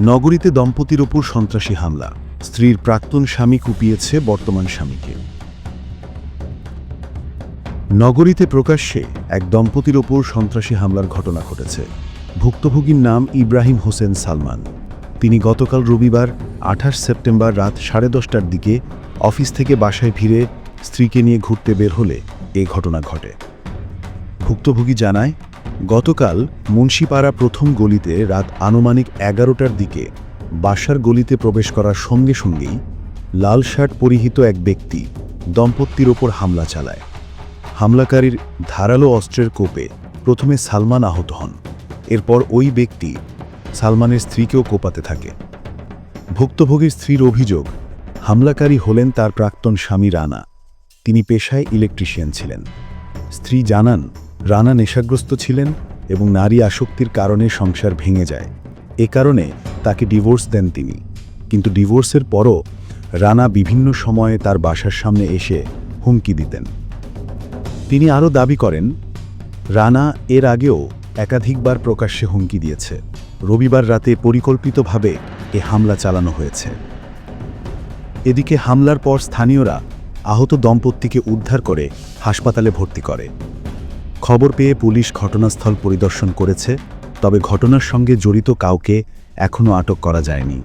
নগরীতে দম্পতির ওপর সন্ত্রাসী হামলা। স্ত্রীর প্রাক্তন স্বামী কুপিয়েছে বর্তমান স্বামীকে। নগরীতে প্রকাশ্যে এক দম্পতির ওপর সন্ত্রাসী হামলার ঘটনা ঘটেছে। ভুক্তভোগীর নাম ইব্রাহিম হোসেন সালমান। তিনি গতকাল রবিবার, আঠাশ সেপ্টেম্বর রাত সাড়ে দশটার দিকে অফিস থেকে বাসায় ফিরে স্ত্রীকে নিয়ে ঘুরতে বের হলে এ ঘটনা ঘটে। ভুক্তভোগী জানায় গতকাল মুন্সিপাড়া প্রথম গলিতে রাত আনুমানিক এগারোটার দিকে বাসার গলিতে প্রবেশ করার সঙ্গে সঙ্গেই লাল শার্ট পরিহিত এক ব্যক্তি দম্পতির ওপর হামলা চালায়। হামলাকারীর ধারালো অস্ত্রের কোপে প্রথমে সালমান আহত হন। এরপর ওই ব্যক্তি সালমানের স্ত্রীকেও কোপাতে থাকে। ভুক্তভোগীর স্ত্রীর অভিযোগ, হামলাকারী হলেন তার প্রাক্তন স্বামী রানা। তিনি পেশায় ইলেকট্রিশিয়ান ছিলেন। স্ত্রী জানান রানা নেশাগ্রস্ত ছিলেন এবং নারী আসক্তির কারণে সংসার ভেঙে যায়। এ কারণে তাকে ডিভোর্স দেন তিনি। কিন্তু ডিভোর্সের পরও রানা বিভিন্ন সময়ে তার বাসার সামনে এসে হুমকি দিতেন। তিনি আরও দাবি করেন, রানা এর আগেও একাধিকবার প্রকাশ্যে হুমকি দিয়েছে। রবিবার রাতে পরিকল্পিতভাবে এ হামলা চালানো হয়েছে। এদিকে হামলার পর স্থানীয়রা আহত দম্পতিকে উদ্ধার করে হাসপাতালে ভর্তি করে। খবর পেয়ে পুলিশ ঘটনাস্থল পরিদর্শন করেছে, তবে ঘটনার সঙ্গে জড়িত কাউকে এখনও আটক করা যায়নি।